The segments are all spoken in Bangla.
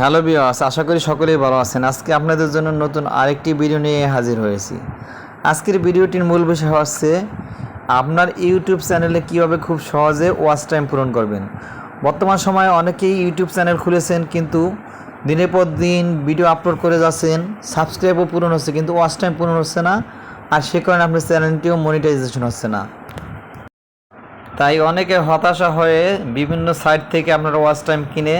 হ্যালো বিয়াস আশা করি সকলেই ভালো আছেন। আজকে আপনাদের জন্য নতুন আরেকটি ভিডিও নিয়ে হাজির হয়েছি। আজকের ভিডিওটির মূল বিষয় হচ্ছে, আপনার ইউটিউব চ্যানেলে কীভাবে খুব সহজে ওয়াচ টাইম পূরণ করবেন? বর্তমান সময়ে অনেকেই ইউটিউব চ্যানেল খুলেছেন, কিন্তু দিনের পর দিন ভিডিও আপলোড করে যাচ্ছেন, সাবস্ক্রাইবও পূরণ হচ্ছে, কিন্তু ওয়াচ টাইম পূরণ হচ্ছে না, আর সে কারণে আপনার চ্যানেলটিও মনিটাইজেশন হচ্ছে না। তাই অনেকে হতাশা হয়ে বিভিন্ন সাইট থেকে আপনারা ওয়াচ টাইম কিনে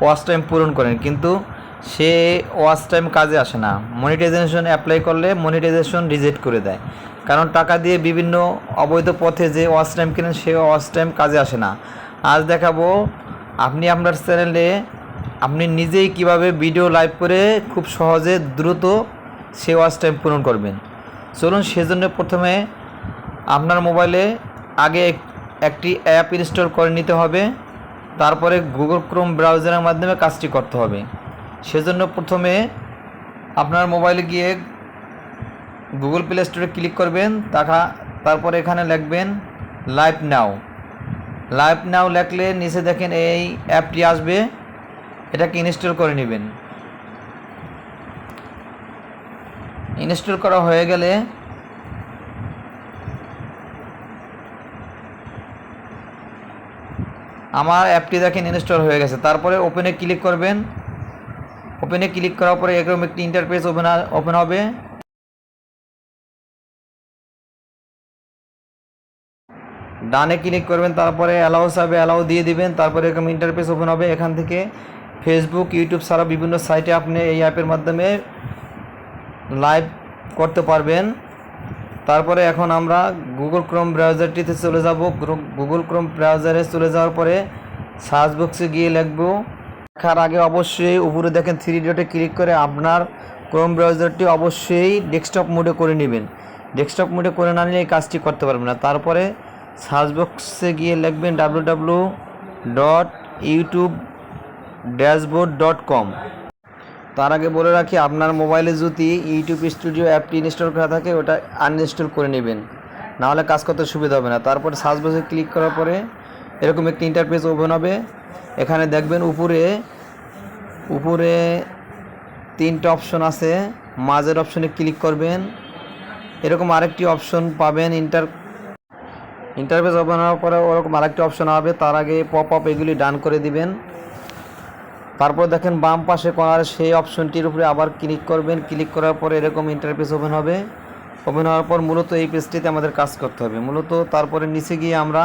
ওয়াচ টাইম পূরণ করেন, কিন্তু সে ওয়াচ টাইম কাজে আসে না। মনিটাইজেশন অ্যাপ্লাই করলে মনিটাইজেশন রিজেক্ট করে দেয়। কারণ টাকা দিয়ে বিভিন্ন অবৈধ পথে যে ওয়াচ টাইম কিনেন, সে ওয়াচ টাইম কাজে আসে না। আজ দেখাবো, আপনি আপনার চ্যানেলে, আপনি নিজেই কীভাবে ভিডিও লাইভ করে খুব সহজে দ্রুত সে ওয়াচ টাইম পূরণ করবেন। চলুন, সেজন্য প্রথমে আপনার মোবাইলে আগে এক- একটি অ্যাপ ইনস্টল করে নিতে হবে। তারপরে গুগল ক্রোম ব্রাউজারের মাধ্যমে কাজটি করতে হবে। সেজন্য প্রথমে আপনার মোবাইলে গিয়ে গুগল প্লে স্টোরে ক্লিক করবেন তাকা তারপরে এখানে লিখবেন লাইভ নাও লাইভ নাও লেখলে নিচে দেখেন এই অ্যাপটি আসবে, এটাকে ইনস্টল করে নেবেন। ইনস্টল করা হয়ে গেলে আমার অ্যাপটি দেখেন ইনস্টল হয়ে গেছে। তারপরে ওপেনে ক্লিক করবেন। ওপেনে ক্লিক করার পরে এরকম একটি ইন্টারফেস ওপেন ওপেন হবে। ডানে ক্লিক করবেন, তারপরে অ্যালাউ চাবে অ্যালাউ দিয়ে দিবেন, তারপরে এরকম ইন্টারফেস ওপেন হবে এখান থেকে। ফেসবুক ইউটিউব ছাড়া বিভিন্ন সাইটে আপনি এই অ্যাপের মাধ্যমে লাইভ করতে পারবেন। তারপরে এখন আমরা গুগল ক্রোম ব্রাউজারটিতে চলে যাব। গুগল ক্রোম ব্রাউজারে চলে যাওয়ার পরে সার্চ বক্সে গিয়ে লিখব। লেখার আগে অবশ্যই উপরে দেখেন থ্রি ডটে ক্লিক করে আপনার ক্রোম ব্রাউজারটি অবশ্যই ডেস্কটপ মোডে করে নেবেন। ডেস্কটপ মোডে করে না নিলে এই কাজটি করতে পারবেন না। তারপরে সার্চ বক্সে গিয়ে লিখবেন W W dot YouTube dashboard dot com তার আগে বলে রাখি, আপনার মোবাইলে যদি ইউটিউব স্টুডিও অ্যাপটি ইনস্টল করা থাকে, ওটা আনইনস্টল করে নেবেন। নাহলে কাজ করতে সুবিধা হবে না। তারপরে সার্চ বক্সে ক্লিক করার পরে এরকম একটি ইন্টারফেস ওপেন হবে। এখানে দেখবেন উপরে উপরে তিনটা অপশন আছে। মাঝের অপশনে ক্লিক করবেন। এরকম আরেকটি অপশন পাবেন ইন্টার ইন্টারফেস ওপেন হওয়ার পরে ওরকম আরেকটি অপশন হবে। তার আগে পপ আপ এগুলি ডান করে দিবেন। তারপর দেখেন বাম পাশে করার সেই অপশনটির উপরে আবার ক্লিক করবেন। ক্লিক করার পরে এরকম ইন্টারফেস ওপেন হবে। ওপেন হওয়ার পর মূলত এই পেজটিতে আমাদের কাজ করতে হবে। মূলত তারপরে নিচে গিয়ে আমরা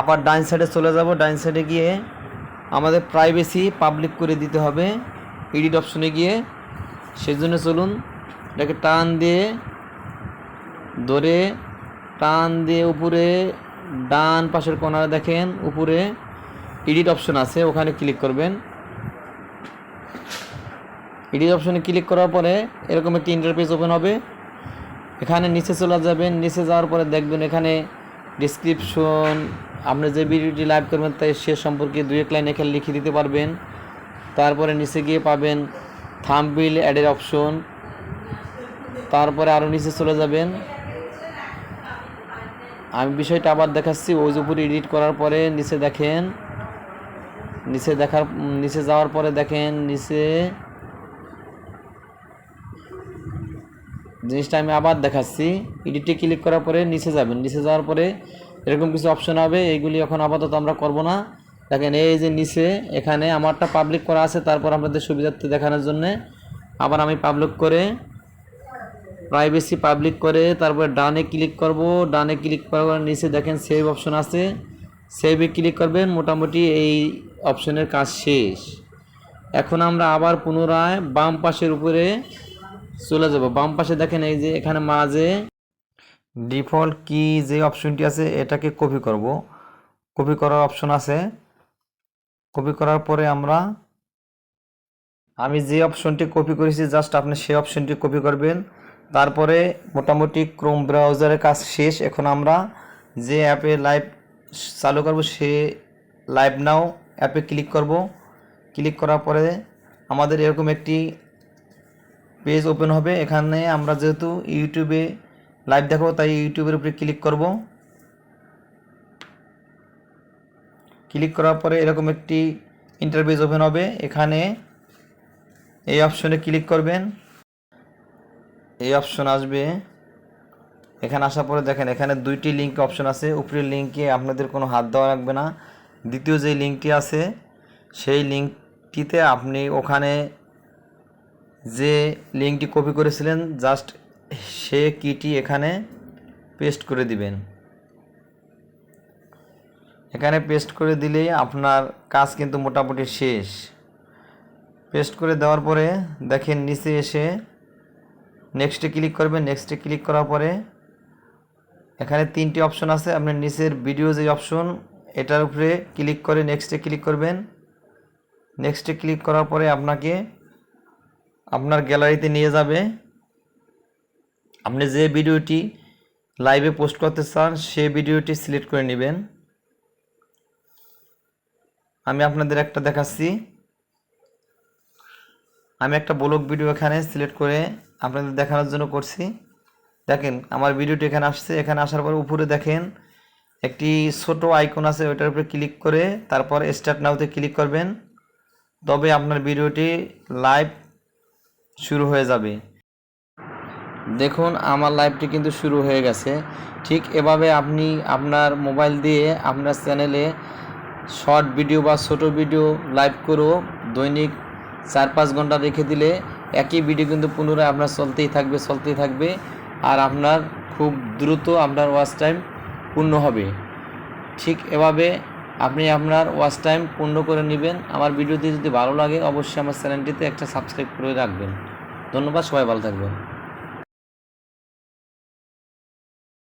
আবার ডাইন সাইডে চলে যাব। ডাইন সাইডে গিয়ে আমাদের প্রাইভেসি পাবলিক করে দিতে হবে। এডিট অপশনে গিয়ে সেজন্য চলুন, এটাকে টান দিয়ে ধরে, টান দিয়ে উপরে, ডান পাশের কোনারে দেখেন, উপরে এডিট অপশন আছে, ওখানে ক্লিক করবেন। এডিট অপশনে ক্লিক করার পরে এরকম একটি ইন্টারফেস ওপেন হবে। এখানে নিচে চলে যাবেন, নিচে যাওয়ার পরে দেখবেন এখানে ডিসক্রিপশন আপনি যে ভিডিওটি লাইভ করবেন তাই সে সম্পর্কে দুই এক লাইন এখানে লিখে দিতে পারবেন। তারপরে নিচে গিয়ে পাবেন থাম্বিল অ্যাডের অপশন তারপরে আরও নিচে চলে যাবেন। আমি বিষয়টা আবার দেখাচ্ছি, ওই উপরে এডিট করার পরে নিচে দেখেন। নিচে দেখার, নিচে যাওয়ার পরে দেখেন, নিচে জিনিসটা আমি আবার দেখাচ্ছি। এডিটে ক্লিক করার পরে নিচে যাবেন। নিচে যাওয়ার পরে এরকম কিছু অপশন হবে। এইগুলি এখন আপাতত আমরা করব না। দেখেন, এই যে নিচে, এখানে আমারটা পাবলিক করা আছে। তারপর আপনাদের সুবিধার্থে দেখানোর জন্যে আবার আমি পাবলিক করে প্রাইভেসি পাবলিক করে, তারপরে ডানে ক্লিক করব। ডানে ক্লিক করার নিচে দেখেন সেভ অপশন আছে। সেভে ক্লিক করবেন। মোটামুটি এই অপশনের কাজ শেষ। এখন আমরা আবার পুনরায় বাম পাশের উপরে চলে যাব। বাম পাশে দেখেন এই যে এখানে মাঝে ডিফল্ট কি যে অপশনটি আছে, এটাকে কপি করব। কপি করার অপশন আছে। কপি করার পরে আমরা, আমি যে অপশনটি কপি করেছি জাস্ট আপনি সেই অপশনটি কপি করবেন। তারপরে মোটামুটি ক্রোম ব্রাউজারের কাজ শেষ। এখন আমরা যে অ্যাপে লাইভ চালু করব, সে লাইভ নাও অ্যাপে ক্লিক করব। ক্লিক করার পরে আমাদের এরকম একটি পেজ ওপেন হবে। এখানে আমরা যেহেতু ইউটিউবে লাইভ দেখাবো, তাই ইউটিউবের উপরে ক্লিক করব। ক্লিক করার পরে এরকম একটি ইন্টারফেস ওপেন হবে। এখানে এই অপশনে ক্লিক করবেন। এই অপশন আসবে। এখানে আসার পরে দেখেন, এখানে দুইটি লিঙ্ক অপশন আছে। উপরের লিঙ্কে আপনাদের কোনো হাত দেওয়া লাগবে না। দ্বিতীয় যে লিঙ্কটি আছে, সেই লিঙ্কটিতে আপনি ওখানে যে লিঙ্কটি কপি করেছিলেন, জাস্ট সে কিটি এখানে পেস্ট করে দিবেন। এখানে পেস্ট করে দিলেই আপনার কাজ কিন্তু মোটামুটি শেষ। পেস্ট করে দেওয়ার পরে দেখেন নিচে এসে নেক্সটে ক্লিক করবেন। নেক্সটে ক্লিক করার পরে এখানে তিনটি অপশন আছে। আপনার নিচের ভিডিও যে অপশন এটার উপরে ক্লিক করে নেক্সটে ক্লিক করবেন। নেক্সটে ক্লিক করার পরে আপনাকে আপনার গ্যালারিতে নিয়ে যাবে। আপনি যে ভিডিওটি লাইভে পোস্ট করতে চান, সে ভিডিওটি সিলেক্ট করে নেবেন। আমি আপনাদের একটা দেখাচ্ছি। আমি একটা ব্লগ ভিডিও এখানে সিলেক্ট করে আপনাদের দেখানোর জন্য করছি। দেখেন, আমার ভিডিওটি এখানে আসছে। এখানে আসার পর উপরে দেখেন, একটি ছোট আইকন আছে, ওইটার উপরে ক্লিক করে তারপর স্টার্ট নাওতে ক্লিক করবেন। তবে আপনার ভিডিওটি লাইভ শুরু হয়ে যাবে। দেখুন, আমার লাইভটি কিন্তু শুরু হয়ে গেছে। ঠিক এভাবে আপনি আপনার মোবাইল দিয়ে আপনার চ্যানেলে শর্ট ভিডিও বা ছোট ভিডিও লাইভ করেও দৈনিক চার পাঁচ ঘণ্টা রেখে দিলে একই ভিডিও কিন্তু পুনরায় আপনার চলতেই থাকবে চলতেই থাকবে আর আপনার খুব দ্রুত আপনার ওয়াচ টাইম পূর্ণ হবে। ঠিক এভাবে আপনি আপনার ওয়াচ টাইম পূর্ণ করে নেবেন। আমার ভিডিওটি যদি ভালো লাগে, অবশ্যই আমার চ্যানেলটিতে একটা সাবস্ক্রাইব করে রাখবেন। ধন্যবাদ, সবাই ভালো থাকবেন।